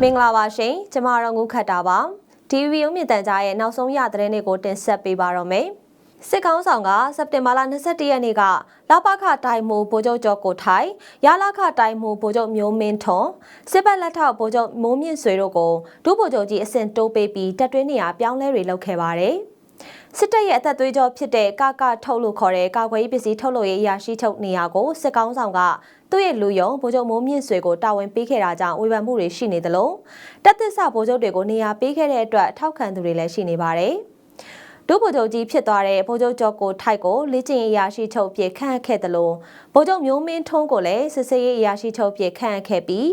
မင်္ဂလာပါရှင်ကျမတို့ငုခတ်တာပါ DVB ရုံမြင့်တန်ကြားရဲ့နောက်ဆုံးရသတင်းတွေကိုတင်ဆက်ပေးပါတော့မယ်စစ်ကောင်းဆောင်ကစက်တင်ဘာလ22ရက်နေ့ကလပခတိုင်မူဗိုလ်ချုပ်ကျော်ကိုထိုင်ရလခတိုင်မူဗိုလ်ချုပ်မျိုးမင်းထွန်းစစ်ဘက်လက်ထောက်ဗိုလ်ချုပ်မိုးမြင့်ဆွေတို့ကိုဒုဗိုလ်ချုပ်ကြီးအဆင့်တိုးပေးပြီးတပ်တွင်းနေရာပြောင်းလဲတွေလုပ်ခဲ့ပါတယ်စစ်တပ်ရဲ့အသက်သွေးကြောဖြစ်တဲ့ကကထုတ်လို့ခေါ်တဲ့ကာကွယ်ရေးပစ္စည်းထုတ်လို့ရေးအရာရှိထုတ်နေရာကိုစစ်ကောင်းဆောင်က သူ့ရဲ့လူယုံဗိုလ်ချုပ်မိုးမြင့်ဆွေကိုတာဝန်ပေးခဲ့တာကြောင့်ဝေဖန်မှုတွေရှိနေသလိုတပ်သစ္စာဗိုလ်ချုပ်တွေကိုနေရာပေးခဲ့တဲ့အတွက်ထောက်ခံသူတွေလည်းရှိနေပါတယ်။ ဒုဗိုလ်ချုပ်ကြီးဖြစ်သွားတဲ့ဗိုလ်ချုပ်ကျော်ကိုထိုက်ကိုလေ့ကျင့်ရေးအရာရှိချုပ်ဖြစ်ခန့်အပ်ခဲ့တယ်လို့ဗိုလ်ချုပ်မျိုးမင်းထုံးကိုလည်းစစ်စေးရေးအရာရှိချုပ်ဖြစ်ခန့်အပ်ခဲ့ပြီး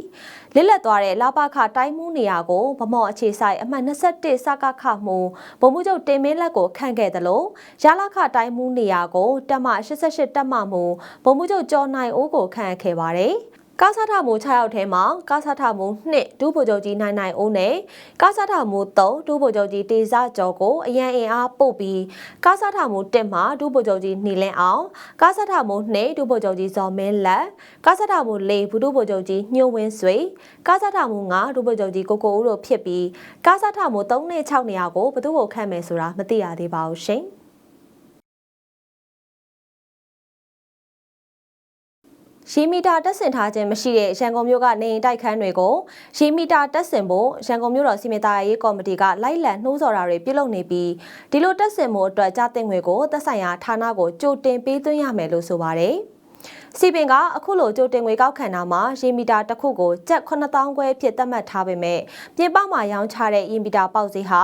လစ်လက်သွားတဲ့လာပခတိုင်းမှုနေရာကိုဗမော်အခြေဆိုင်အမှတ်21စကခမှုဗိုလ်မှူးချုပ်တင်မင်းလက်ကိုခန့်ခဲ့တယ်လို့ရလာခတိုင်းမှုနေရာကိုတက်မ88တက်မမှုဗိုလ်မှူးချုပ်ကျော်နိုင်ဦးကိုခန့်အပ်ခဲ့ပါတယ် ကားစားထမှု6ယောက်ထဲမှာကားစားထမှု2ဒုဗိုလ်ချုပ်ကြီးနိုင်နိုင်ဦးနဲ့ကားစားထမှု3ဒုဗိုလ်ချုပ်ကြီးတေဇကျော်ကိုအရန်အင်အားပို့ပြီးကားစားထမှု1မှာဒုဗိုလ်ချုပ်ကြီးနေလင်းအောင်ကားစားထမှု2ဒုဗိုလ်ချုပ်ကြီးဇော်မင်းလက်ကားစားထမှု4ဘူးဒုဗိုလ်ချုပ်ကြီးညှို့ဝင်းဆွေကားစားထမှု5ဒုဗိုလ်ချုပ်ကြီးကိုကိုဦးတို့ဖြစ်ပြီးကားစားထမှု3နဲ့6နေရာကိုဘသူ့ကိုခန့်မယ်ဆိုတာမသိရသေးပါဘူးရှင် ရီမီတာတက်ဆင်ထားခြင်းမရှိတဲ့ရန်ကုန်မြို့ကနေအိမ်တိုက်ခန်းတွေကိုရီမီတာတက်ဆင်ဖို့ရန်ကုန်မြို့တော်စီမံသားရေးကော်မတီကလိုက်လံနှိုးဆော်တာတွေပြုလုပ်နေပြီးဒီလိုတက်ဆင်မှုအတွက်ကြားတင်ငွေကိုသက်ဆိုင်ရာဌာနကိုကြိုတင်ပေးသွင်းရမယ်လို့ဆိုပါတယ်။ စီပင်ကအခုလိုကြိုတင်ငွေကောက်ခံတာမှာရေမီတာတစ်ခုကိုကျပ်9000ခွဲဖြစ်သတ်မှတ်ထားပေမဲ့ပြင်ပမှာရောင်းချတဲ့ရေမီတာပေါက်ဈေးဟာ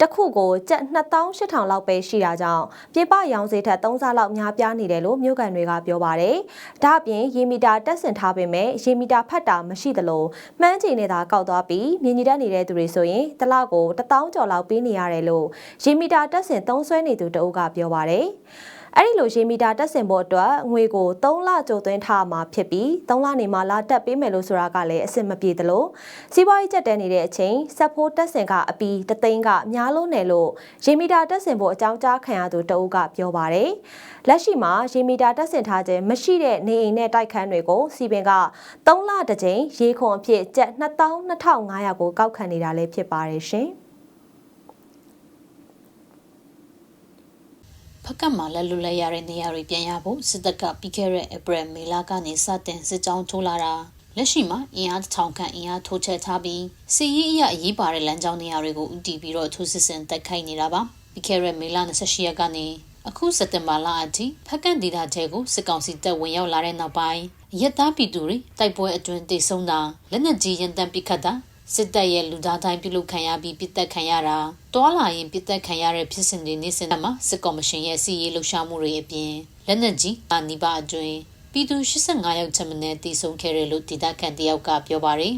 တစ်ခုကိုကျပ်2800လောက်ပဲရှိတာကြောင့်ပြင်ပရောင်းဈေးထက်3ဆလောက်များပြားနေတယ်လို့မြို့ကန်တွေကပြောပါတယ်။ဒါ့အပြင်ရေမီတာတက်ဆင်ထားပေမဲ့ရေမီတာဖတ်တာမရှိသလိုမှန်းချိန်နေတာကောက်သွားပြီးမြင်ကြီးတက်နေတဲ့သူတွေဆိုရင်တစ်လောက်ကို1000ကျော်လောက်ပေးနေရတယ်လို့ရေမီတာတက်ဆင်သုံးဆွဲနေသူတအုပ်ကပြောပါတယ်။ အဲ့ဒီလိုရေမီတာတက်ဆင်ဖို့အတွက်ငွေကို3လကြိုသွင်းထားမှာဖြစ်ပြီး3လနေမှလာတက်ပေးမယ်လို့ဆိုတာကလည်းအဆင်မပြေသလိုစီးပွားရေးကျက်တဲနေတဲ့အချိန်ဆက်ဖို့တက်ဆင်ကအပီတသိန်းကများလုံးနယ်လို့ရေမီတာတက်ဆင်ဖို့အကြောင်းကြားခံရသူတအုပ်ကပြောပါတယ်လက်ရှိမှာရေမီတာတက်ဆင်ထားခြင်းမရှိတဲ့နေအိမ်နဲ့တိုက်ခန်းတွေကိုစီပင်က3လတစ်ကြိမ်ရေခွန်အဖြစ်ကျပ်22,500ကိုကောက်ခံနေတာလည်းဖြစ်ပါတယ်ရှင်။ ဖက်ကတ်မှာလက်လွတ်လိုက်ရတဲ့နေရာတွေပြန်ရဖို့စစ်တပ်ကပြီးခဲ့တဲ့ဧပြီမေလကနေစတင်စစ်ကြောင်းထိုးလာတာလက်ရှိမှာအင်အားထောင်ခန့်အင်အားထိုးချက်ထားပြီးစီရေးအရအရေးပါတဲ့လမ်းကြောင်းနေရာတွေကိုဦးတည်ပြီးတော့ထိုးစစ်ဆင်တိုက်ခိုက်နေတာပါပြီးခဲ့တဲ့မေလ28ရက်ကနေအခုစက်တင်ဘာလအထိဖက်ကန်ဒေတာတဲကိုစစ်ကောင်စီတပ်ဝင်ရောက်လာတဲ့နောက်ပိုင်းရက်သားပြည်သူတွေတိုက်ပွဲအတွင်းတေဆုံးတာလက်နက်ကြီးရန်တမ်းပစ်ခတ်တာ စစ်တပ်ရဲ့လူသားတိုင်းပြုလုပ်ခံရပြီးပြစ်တက်ခံရတာတွာလာရင်ပြစ်တက်ခံရတဲ့ဖြစ်စဉ်တွေနေ့စဉ်မှာစစ်ကော်မရှင်ရဲ့စီရေးလှုပ်ရှားမှုတွေအပြင်လက်နက်ကြီးအာနိပါအတွင်းပြည်သူ85ယောက်ထက်မနည်းတည်ဆုံခဲ့တယ်လို့ဒေသခံတယောက်ကပြောပါတယ်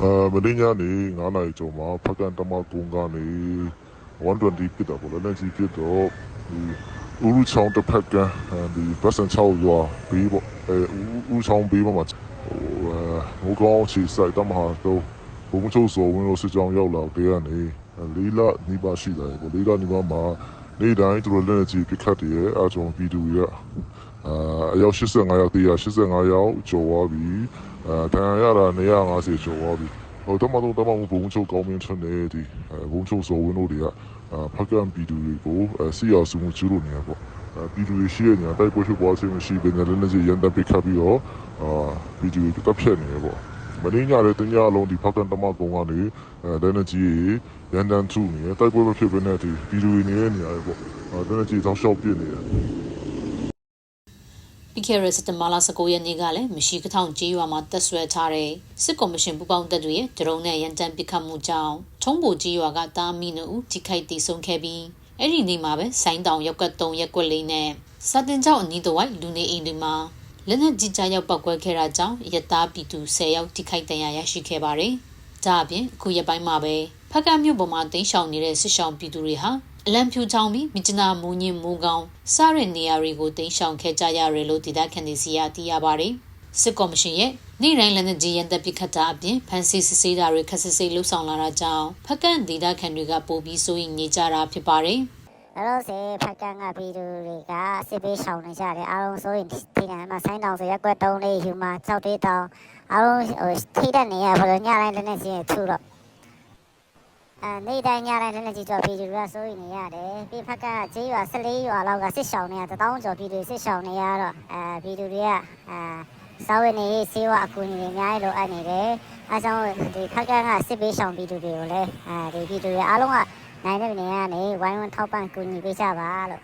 အဲမင်းညနေ9နာရီကျော်မှာဖကန်တမကုန်းကနေ120ဖြစ်တာပေါ့လက်နက်ကြီးဖြစ်တော့ဒီဦးလူချောင်းတစ်ဖက်ကဒီပတ်စံ6ရွာဘေးပေါ့အဲဦးချောင်းဘေးမှာ ဟိုကောင်းချီစိုက်တမဟာတော့ဘုံချိုးစောဝင်လို့စစ်ကြောင်းရောက်လာတဲ့ကနေလေးလနီးပါရှိတယ်ပေါ့လေးလနီးပါမှာနေ့တိုင်းသူတို့လက်ကြီးပြခတ်တယ်အဲကြောင့်ဗီဒီယိုရအာအယောက်85ယောက်တရား85ယောက်ကျော်သွားပြီအဲတန်ရတာ150ကျော်သွားပြီဟိုတမတော့တမဘုံချိုးကောင်းမင်းထွန်းနေဒီဘုံချိုးစောဝင်လို့တွေကဖက်ကန်ဗီဒီယိုတွေကိုစီရစုမှုကျူလို့နေရပေါ့ ဗီဒီယိုရှိရညာတိုက်ပွဲဖြစ်ပွားခြင်းမရှိဘဲနဲ့လည်းလည်းရန်တပ်ပိခတ်ပြီးတော့အာဗီဒီယိုတက်ဖြတ်နေရပေါ့မင်းညလည်းတညလုံးဒီဖောက်ကန်တမကုံကနေအဲဒန်နကြီးရန်တန်သူနေတိုက်ပွဲမဖြစ်ဘဲနဲ့ဒီဗီဒီယိုနေတဲ့နေရာပေါ့အဲဒန်နကြီးတောင်းလျှောက်ပြနေတယ်ပြီးခဲ့တဲ့စက်တဘာလ19ရက်နေ့ကလည်းမရှိကထောင်ကြေးရွာမှာတက်ဆွဲထားတဲ့စစ်ကော်မရှင်ပူးပေါင်းတပ်တွေရဲ့ဒရုန်းနဲ့ရန်တမ်းပစ်ခတ်မှုကြောင့်ထုံးပိုကြေးရွာကတာမီနူထိခိုက်တည်ဆုံခဲ့ပြီး အဲ့ဒီနေ့မှာပဲဆိုင်းတောင်ရောက်ကတ်3ရက်ကွက်လေးနဲ့စတင်ကြောက်အနီးတစ်ဝိုက်လူနေအိမ်တွေမှာလက်နက်ကြီးကြားရောက်ပောက်ကွဲခဲ့တာကြောင့်ရတားပြည်သူ10ယောက်ထိခိုက်ဒဏ်ရာရရှိခဲ့ပါတယ်။ဒါအပြင်အခုရက်ပိုင်းမှာပဲဖက်ကမြို့ပေါ်မှာတင်းရှောင်နေတဲ့စစ်ရှောင်ပြည်သူတွေဟာအလံဖြူချောင်းပြီးမြစ်နာမူညင်မူကောင်းစတဲ့နေရာတွေကိုတင်းရှောင်ခဲ့ကြရတယ်လို့ဒေသခံတွေစီရသိရပါတယ်။ စစ်ကော်မရှင်ရဲ့နေ့တိုင်းလက်နက်ကြီးရန်တပ်ပစ်ခတ်တာအပြင်ဖန်စီစစ်ဆေးတာတွေခက်စစ်ဆေးလှုပ်ဆောင်လာတာကြောင့်ဖက်ကန်ဒေသခံတွေကပိုပြီးစိုးရိမ်နေကြတာဖြစ်ပါတယ်။လောလောဆယ်ဖက်ကန်ကဗီဒီယိုတွေကစစ်ပေးရှောင်နေကြတယ်အားလုံးဆိုရင်ဒီနေ့မှာဆိုင်းတောင်ဆိုရက်ကွက်3လေးယူမှာ6တေးတောင်အားလုံးဟိုထိတဲ့နေရဘလို့ညတိုင်းလည်းနဲ့ချင်းထူတော့အဲနေတိုင်းညတိုင်းလည်းနဲ့ကြည့်တော့ဗီဒီယိုကဆိုရင်နေရတယ်ပြီးဖက်ကကြေးရွာ14ရွာလောက်ကစစ်ရှောင်နေရတောင်းကျော်ဗီဒီယိုစစ်ရှောင်နေရတော့အဲဗီဒီယိုတွေကအဲ စာဝတ်နေစေဝအကူအညီတွေအများကြီးလိုအပ်နေတယ်အဲကြောင့်ဒီဖက်ကကစစ်ပေးရှောင်ဗီဒီယိုတွေကိုလည်းအဲဒီဗီဒီယိုတွေအားလုံးကနိုင်တဲ့နေရာကနေဝိုင်းဝန်းထောက်ပံ့ကူညီပေးကြပါလို့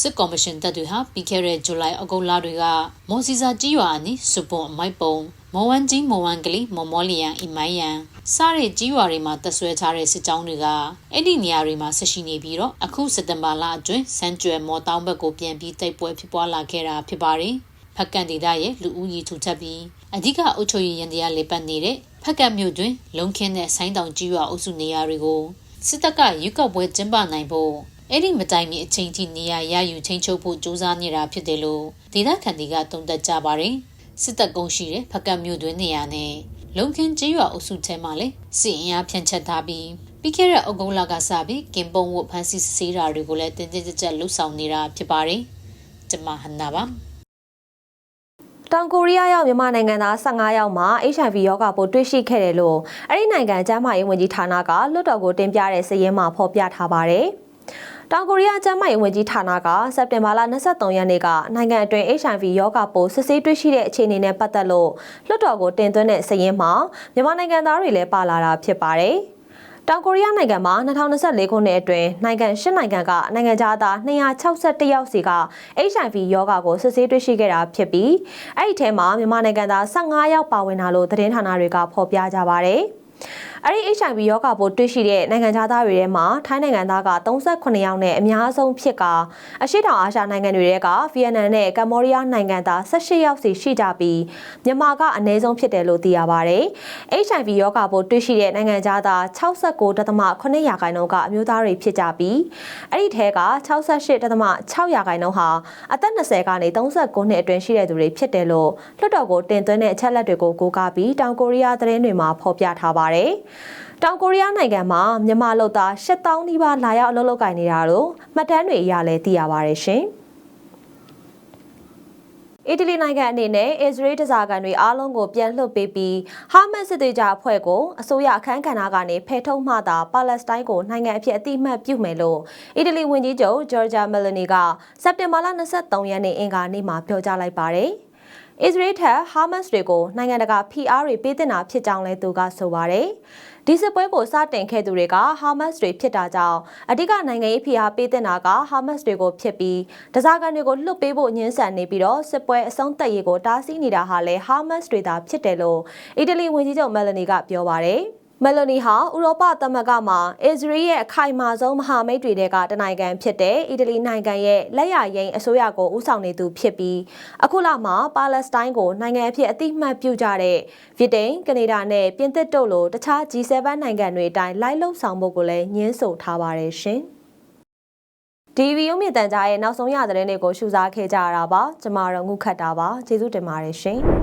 စစ်ကော်မရှင်တပ်တွေဟာပြီးခဲ့တဲ့ဇူလိုင်အဂုတ်လတွေကမော်စီစာကြီးရွာအနီးစုပွန်အမိုက်ပုံမော်ဝမ်ကြီးမော်ဝမ်ကလေးမော်မောလီယန်အီမိုင်ယန်စတဲ့ကြီးရွာတွေမှာတက်ဆွဲထားတဲ့စစ်ကြောင်းတွေကအဲ့ဒီနေရာတွေမှာဆက်ရှိနေပြီးတော့အခုစက်တင်ဘာလအတွင်းစမ်းကြွယ်မော်တောင်းဘက်ကိုပြန်ပြီးတိုက်ပွဲဖြစ်ပွားလာခဲ့တာဖြစ်ပါတယ် ဖက်ကန်ဒေသရဲ့လူဦးရေထူထပ်ပြီးအဓိကအုပ်ချုပ်ရေးရန်တရားလေပတ်နေတဲ့ဖက်ကန်မြို့တွင်လုံခင်းတဲ့ဆိုင်းတောင်ကြီးရွာအုပ်စုနေရာတွေကိုစစ်တပ်ကရွေးကောက်ပွဲကျင်းပနိုင်ဖို့အဲ့ဒီမတိုင်မီအချိန်ထိနေရာရယူချင်းချုပ်ဖို့ကြိုးစားနေတာဖြစ်တယ်လို့ဒေသခံတွေကတုံ့တက်ကြပါတယ်စစ်တပ်ကုန်းရှိတဲ့ဖက်ကတ်မြို့တွင်နေရာနဲ့လုံခင်းကြီးရွာအုပ်စုထဲမှာလည်းစစ်အင်အားဖြန့်ချက်ထားပြီးပြီးခဲ့တဲ့အုပ်ကုန်းလကစပြီးကင်ပုံဝတ်ဖမ်းဆီးစစ်ဆေးတာတွေကိုလည်းတင်းတင်းကြပ်ကြပ်လှုပ်ဆောင်နေတာဖြစ်ပါတယ်ကျွန်မဟန်နာပါ တောင်ကိုရီးယားရောက်မြန်မာနိုင်ငံသား15ယောက်မှာ HIV ရောဂါပိုးတွေ့ရှိခဲ့တယ်လို့အဲ့ဒီနိုင်ငံကျန်းမာရေးဝန်ကြီးဌာနကလွှတ်တော်ကိုတင်ပြတဲ့စာရင်းမှာဖော်ပြထားပါတယ်။တောင်ကိုရီးယားကျန်းမာရေးဝန်ကြီးဌာနကစက်တင်ဘာလ23ရက်နေ့ကနိုင်ငံအတွင်း HIV ရောဂါပိုးစစ်ဆေးတွေ့ရှိတဲ့အခြေအနေနဲ့ပတ်သက်လို့လွှတ်တော်ကိုတင်သွင်းတဲ့စာရင်းမှာမြန်မာနိုင်ငံသားတွေလည်းပါလာတာဖြစ်ပါတယ်။ တောင်ကိုရီးယားနိုင်ငံမှာ2024ခုနှစ်အတွင်းနိုင်ငံ၈နိုင်ငံကနိုင်ငံသား261ယောက်စီက HIV ရောဂါကိုစစ်ဆေးတွေ့ရှိခဲ့တာဖြစ်ပြီးအဲ့ဒီထဲမှာမြန်မာနိုင်ငံသား15ယောက်ပါဝင်တာလို့သတင်းဌာနတွေကဖော်ပြကြပါတယ်။ အဲ့ဒီ HIV ရောဂါပိုးတွေ့ရှိတဲ့နိုင်ငံသားတွေထဲမှာထိုင်းနိုင်ငံသားက38ယောက်နဲ့အများဆုံးဖြစ်ကအရှေ့တောင်အာရှနိုင်ငံတွေထဲကဗီယက်နမ်နဲ့ကမ္ဘောဒီးယားနိုင်ငံသား18ယောက်စီရှိကြပြီးမြန်မာကအနည်းဆုံးဖြစ်တယ်လို့သိရပါတယ်။ HIV ရောဂါပိုးတွေ့ရှိတဲ့နိုင်ငံသား69.8ရာခိုင်နှုန်းကအမျိုးသားတွေဖြစ်ကြပြီးအဲ့ဒီထဲက68.6ရာခိုင်နှုန်းဟာအသက်20ကနေ39နှစ်အတွင်းရှိတဲ့သူတွေဖြစ်တယ်လို့လွှတ်တော်ကိုတင်သွင်းတဲ့အချက်လက်တွေကိုကိုးကားပြီးတောင်ကိုရီးယားသတင်းတွေမှာဖော်ပြထားပါတယ်။တောင်ကိုရီးယားနိုင်ငံမှာမြန်မာလူသား8000နီးပါးလာရောက်အလုပ်လုပ်ကိုင်နေတာလို့မှတ်တမ်းတွေအရလည်းသိရပါတယ်ရှင်။အီတလီနိုင်ငံအနေနဲ့အစ္စရေးတစားကန်တွေအားလုံးကိုပြန်လွှတ်ပေးပြီးဟာမတ်စစ်သွေးကြအဖွဲ့ကိုအစိုးရအခမ်းကဏ္ဍကနေဖယ်ထုတ်မှသာပါလက်စတိုင်းကိုနိုင်ငံအဖြစ်အတိအမှတ်ပြုမယ်လို့အီတလီဝန်ကြီးချုပ်ဂျော်ဂျာမယ်လနီကစက်တင်ဘာလ23ရက်နေ့အင်္ဂါနေ့မှာပြောကြားလိုက်ပါတယ်။ အစ္စရေးထက်ဟာမတ်စ်တွေကိုနိုင်ငံတကာဖိအားတွေပေးတင်တာဖြစ်ကြောင်းလည်းသူကဆိုပါတယ်။ဒီစစ်ပွဲကိုစတင်ခဲ့သူတွေကဟာမတ်စ်တွေဖြစ်တာကြောင့်အဓိကနိုင်ငံရေးဖိအားပေးတင်တာကဟာမတ်စ်တွေကိုဖြစ်ပြီးတစားကန်တွေကိုလွှတ်ပေးဖို့ညှင်းဆန်နေပြီးတော့စစ်ပွဲအဆုံးသတ်ရေးကိုတားဆီးနေတာဟာလည်းဟာမတ်စ်တွေသာဖြစ်တယ်လို့အီတလီဝန်ကြီးချုပ်မယ်လနီကပြောပါတယ်။ မယ်လိုနီဟာဥရောပသမဂ္ဂမှာအစ္စရေးရဲ့အခိုင်အမာဆုံးမဟာမိတ်တွေကတနိုင်ငံဖြစ်တဲ့အီတလီနိုင်ငံရဲ့လက်ရရင်အစိုးရကိုဦးဆောင်နေသူဖြစ်ပြီးအခုလမှာပါလက်စတိုင်းကိုနိုင်ငံအဖြစ်အတိအမှတ်ပြုကြတဲ့ဗြိတိန်ကနေဒါနဲ့ပြင်သစ်တို့လိုတခြား G7 နိုင်ငံတွေအတိုင်းလိုက်လုံဆောင်ဖို့ကိုလည်းညှင်းဆိုထားပါတယ်ရှင်။ဒီဗီယိုမြင့်တန်ကြားရဲ့နောက်ဆုံးရသတင်းတွေကိုရှုစားခဲ့ကြရတာပါကျမတို့ငုခတ်တာပါကျေးဇူးတင်ပါတယ်ရှင်။